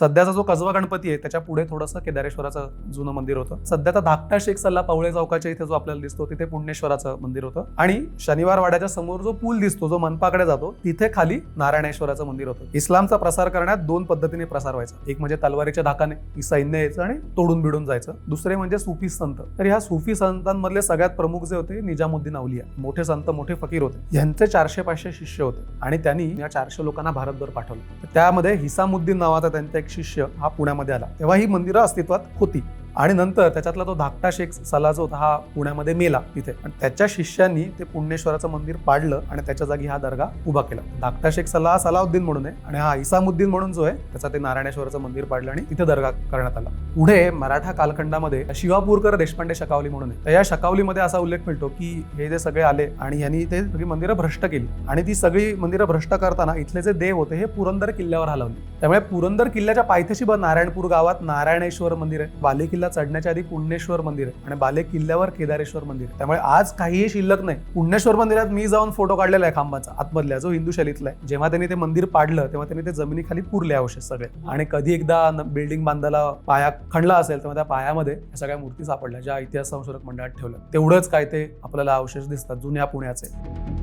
सध्याचा जो कसबा गणपती आहे त्याच्या पुढे थोडंसं केदारेश्वराचं जुनं मंदिर होतं. सध्याचा धाकटा शेख सल्ला पावळे चौकाच्या इथे जो आपल्याला दिसतो तिथे पुण्येश्वराचं मंदिर होतं. आणि शनिवार वाड्याच्या समोर जो पूल दिसतो जो मनपाकडे जातो तिथे खाली नारायणेश्वराचं मंदिर होतं. इस्लामचा प्रसार करण्यात दोन पद्धतीने प्रसार व्हायचा. एक म्हणजे तलवारीच्या धाकाने सैन्य यायचं आणि तोडून बिडून जायचं. दुसरे म्हणजे सुफी संत. तर ह्या सुफी संतांमधले सगळ्यात प्रमुख जे होते निजामुद्दीन अवलिया मोठे संत मोठे फकीर होते. यांचे चारशे पाचशे शिष्य होते. आणि त्यांनी या चारशे लोकांना भारतभर पाठवलं. त्यामध्ये हिसामुद्दीन नावाचा त्यांचा एक शिष्य हा पुण्यामध्ये आला. तेव्हा ही मंदिरं अस्तित्वात होती. आणि नंतर त्याच्यातला तो धाकटा शेख सला जो होता हा पुण्यामध्ये मेला तिथे. आणि त्याच्या शिष्यांनी ते पुणेश्वराचं मंदिर पाडलं आणि त्याच्या जागी हा दर्गा उभा केला. धाकटा शेख सला हा सलाउद्दीन म्हणून आहे आणि हा इसामुद्दीन म्हणून जो आहे त्याचा ते नारायणेश्वराचं मंदिर पाडलं आणि तिथे दर्गा करण्यात आला. पुढे मराठा कालखंडामध्ये शिवापूरकर देशपांडे शकावली म्हणून आहे. तर या शकावलीमध्ये असा उल्लेख मिळतो की हे जे सगळे आले आणि यांनी ते सगळी मंदिरं भ्रष्ट केली. आणि ती सगळी मंदिरं भ्रष्ट करताना इथले जे देव होते हे पुरंदर किल्ल्यावर हलवले. त्यामुळे पुरंदर किल्ल्याच्या पायथ्याशी ब नारायणपूर गावात नारायणेश्वर मंदिर आहे. बाले किल्ला चढण्याच्या आधी पुण्येश्वर मंदिर आहे आणि बाले किल्ल्यावर केदारेश्वर मंदिर आहे. त्यामुळे आज काहीही शिल्लक नाही. पुण्येश्वर मंदिरात मी जाऊन फोटो काढलेला आहे खांबाचा आतमधल्या जो हिंदू शैलीतला आहे. जेव्हा त्यांनी ते मंदिर पाडलं तेव्हा त्यांनी ते जमिनीखाली पुरले अवशेष सगळे. आणि कधी एकदा बिल्डिंग बांधायला पाया खणला असेल तेव्हा त्या पायामध्ये सगळ्या मूर्ती सापडल्या ज्या इतिहास संशोधक मंडळात ठेवल्या. तेवढंच काय ते आपल्याला अवशेष दिसतात जुन्या पुण्याचे.